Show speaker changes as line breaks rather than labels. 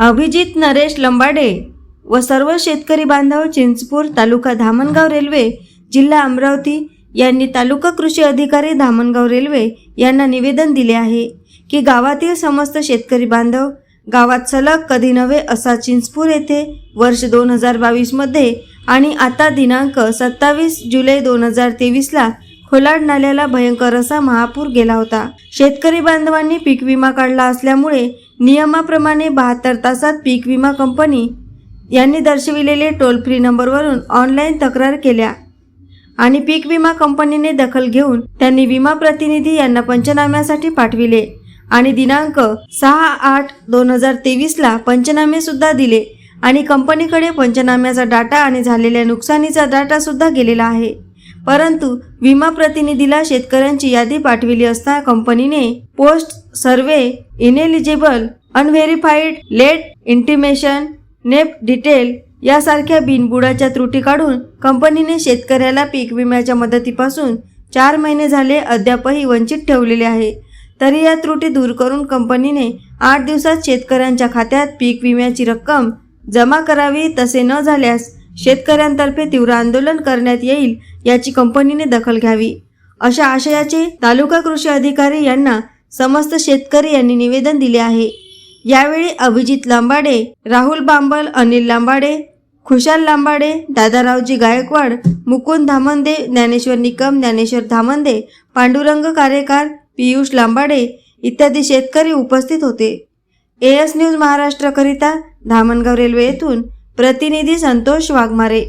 अभिजित नरेश लंबाडे व सर्व शेतकरी बांधव चिंचपूर तालुका धामणगाव रेल्वे जिल्हा अमरावती यांनी तालुका कृषी अधिकारी धामणगाव रेल्वे यांना निवेदन दिले आहे की गावातील समस्त शेतकरी बांधव गावात सलग कधी नव्हे असा चिंचपूर येथे वर्ष दोन हजार बावीसमध्ये आणि आता दिनांक सत्तावीस जुलै दोन हजार तेवीसला खोलाड नाल्याला भयंकर असा महापूर गेला होता. शेतकरी बांधवांनी पीक विमा काढला असल्यामुळे नियमाप्रमाणे बहात्तर तासात पीक विमा कंपनी यांनी दर्शविलेले टोल फ्री नंबरवरून ऑनलाईन तक्रार केल्या आणि पीक विमा कंपनीने दखल घेऊन त्यांनी विमा प्रतिनिधी यांना पंचनाम्यासाठी पाठविले आणि दिनांक सहा आठ दोन हजार तेवीसला पंचनामेसुद्धा दिले आणि कंपनीकडे पंचनाम्याचा डाटा आणि झालेल्या नुकसानीचा डाटासुद्धा गेलेला आहे. परंतु विमा प्रतिनिधीला शेतकऱ्यांची यादी पाठविली असता कंपनीने post survey ineligible unverified late intimation नेप डिटेल यासारख्या बिनबुडाच्या त्रुटी काढून कंपनीने शेतकऱ्याला पीक विम्याच्या मदतीपासून चार महिने झाले अद्यापही वंचित ठेवलेले आहे. तरी या त्रुटी दूर करून कंपनीने आठ दिवसात शेतकऱ्यांच्या खात्यात पीक विम्याची रक्कम जमा करावी तसे न झाल्यास शेतकऱ्यांतर्फे तीव्र आंदोलन करण्यात येईल याची कंपनीने दखल घ्यावी. अशा आशयाचे तालुका कृषी अधिकारी यांना समस्त शेतकरी यांनी निवेदन दिले आहे. यावेळी अभिजित लांबाडे राहुल बांबल अनिल लांबाडे खुशाल लांबाडे दादारावजी गायकवाड मुकुंद धामंदे ज्ञानेश्वर निकम ज्ञानेश्वर धामंदे पांडुरंग कार्यकार पियुष लांबाडे इत्यादी शेतकरी उपस्थित होते. एएस न्यूज महाराष्ट्रकरिता धामणगाव रेल्वे येथून प्रतिनिधी संतोष वाघमारे.